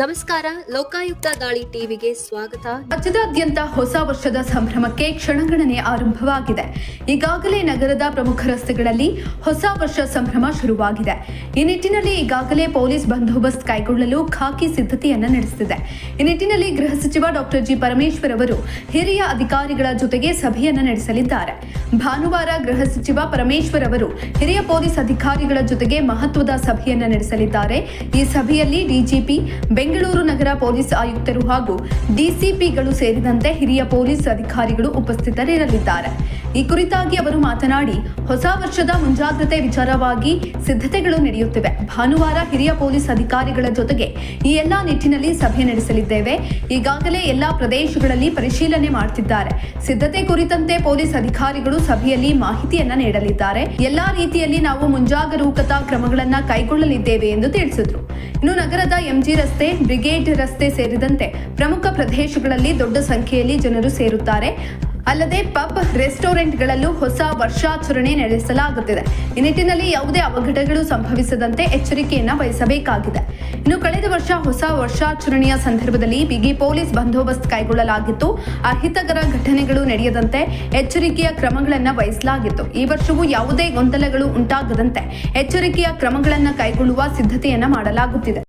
ನಮಸ್ಕಾರ, ಲೋಕಾಯುಕ್ತ ದಾಳಿ ಟಿವಿಗೆ ಸ್ವಾಗತ. ರಾಜ್ಯದಾದ್ಯಂತ ಹೊಸ ವರ್ಷದ ಸಂಭ್ರಮಕ್ಕೆ ಕ್ಷಣಗಣನೆ ಆರಂಭವಾಗಿದೆ. ಈಗಾಗಲೇ ನಗರದ ಪ್ರಮುಖ ರಸ್ತೆಗಳಲ್ಲಿ ಹೊಸ ವರ್ಷ ಸಂಭ್ರಮ ಶುರುವಾಗಿದೆ. ಈ ನಿಟ್ಟಿನಲ್ಲಿ ಈಗಾಗಲೇ ಪೊಲೀಸ್ ಬಂದೋಬಸ್ತ್ ಕೈಗೊಳ್ಳಲು ಖಾಕಿ ಸಿದ್ಧತೆಯನ್ನು ನಡೆಸಿದೆ. ಈ ನಿಟ್ಟಿನಲ್ಲಿ ಗೃಹ ಸಚಿವ ಡಾಕ್ಟರ್ ಜಿ. ಪರಮೇಶ್ವರ್ ಅವರು ಹಿರಿಯ ಅಧಿಕಾರಿಗಳ ಜೊತೆಗೆ ಸಭೆಯನ್ನು ನಡೆಸಲಿದ್ದಾರೆ. ಭಾನುವಾರ ಗೃಹ ಸಚಿವ ಪರಮೇಶ್ವರ್ ಅವರು ಹಿರಿಯ ಪೊಲೀಸ್ ಅಧಿಕಾರಿಗಳ ಜೊತೆಗೆ ಮಹತ್ವದ ಸಭೆಯನ್ನು ನಡೆಸಲಿದ್ದಾರೆ. ಈ ಸಭೆಯಲ್ಲಿ ಡಿಜಿಪಿ ಬೆಂಗಳೂರು ನಗರ ಪೊಲೀಸ್ ಆಯುಕ್ತರು ಹಾಗೂ ಡಿಸಿಪಿಗಳು ಸೇರಿದಂತೆ ಹಿರಿಯ ಪೊಲೀಸ್ ಅಧಿಕಾರಿಗಳು ಉಪಸ್ಥಿತರಿರಲಿದ್ದಾರೆ. ಈ ಕುರಿತಾಗಿ ಅವರು ಮಾತನಾಡಿ, ಹೊಸ ವರ್ಷದ ಮುಂಜಾಗ್ರತೆ ವಿಚಾರವಾಗಿ ಸಿದ್ಧತೆಗಳು ನಡೆಯುತ್ತಿವೆ. ಭಾನುವಾರ ಹಿರಿಯ ಪೊಲೀಸ್ ಅಧಿಕಾರಿಗಳ ಜೊತೆಗೆ ಈ ಎಲ್ಲಾ ನಿಟ್ಟಿನಲ್ಲಿ ಸಭೆ ನಡೆಸಲಿದ್ದೇವೆ. ಈಗಾಗಲೇ ಎಲ್ಲಾ ಪ್ರದೇಶಗಳಲ್ಲಿ ಪರಿಶೀಲನೆ ಮಾಡುತ್ತಿದ್ದಾರೆ ಸಿದ್ಧತೆ ಕುರಿತಂತೆ ಪೊಲೀಸ್ ಅಧಿಕಾರಿಗಳು ಸಭೆಯಲ್ಲಿ ಮಾಹಿತಿಯನ್ನ ನೀಡಲಿದ್ದಾರೆ. ಎಲ್ಲಾ ರೀತಿಯಲ್ಲಿ ನಾವು ಮುಂಜಾಗರೂಕತಾ ಕ್ರಮಗಳನ್ನ ಕೈಗೊಳ್ಳಲಿದ್ದೇವೆ ಎಂದು ತಿಳಿಸಿದ್ರು. ಇನ್ನು ನಗರದ ಎಂಜಿ ರಸ್ತೆ ಬ್ರಿಗೇಡ್ ರಸ್ತೆ ಸೇರಿದಂತೆ ಪ್ರಮುಖ ಪ್ರದೇಶಗಳಲ್ಲಿ ದೊಡ್ಡ ಸಂಖ್ಯೆಯಲ್ಲಿ ಜನರು ಸೇರುತ್ತಾರೆ. ಅಲ್ಲದೆ ಪಬ್ ರೆಸ್ಟೋರೆಂಟ್ಗಳಲ್ಲೂ ಹೊಸ ವರ್ಷಾಚರಣೆ ನಡೆಸಲಾಗುತ್ತಿದೆ. ಈ ನಿಟ್ಟಿನಲ್ಲಿ ಯಾವುದೇ ಅವಘಡಗಳು ಸಂಭವಿಸದಂತೆ ಎಚ್ಚರಿಕೆಯನ್ನ ವಹಿಸಬೇಕಾಗಿದೆ. ಇನ್ನು ಕಳೆದ ವರ್ಷ ಹೊಸ ವರ್ಷಾಚರಣೆಯ ಸಂದರ್ಭದಲ್ಲಿ ಬಿಗಿ ಪೊಲೀಸ್ ಬಂದೋಬಸ್ತ್ ಕೈಗೊಳ್ಳಲಾಗಿತ್ತು. ಅಹಿತಕರ ಘಟನೆಗಳು ನಡೆಯದಂತೆ ಎಚ್ಚರಿಕೆಯ ಕ್ರಮಗಳನ್ನು ವಹಿಸಲಾಗಿತ್ತು. ಈ ವರ್ಷವೂ ಯಾವುದೇ ಗೊಂದಲಗಳು ಉಂಟಾಗದಂತೆ ಎಚ್ಚರಿಕೆಯ ಕ್ರಮಗಳನ್ನು ಕೈಗೊಳ್ಳುವ ಸಿದ್ಧತೆಯನ್ನ ಮಾಡಲಾಗುತ್ತಿದೆ.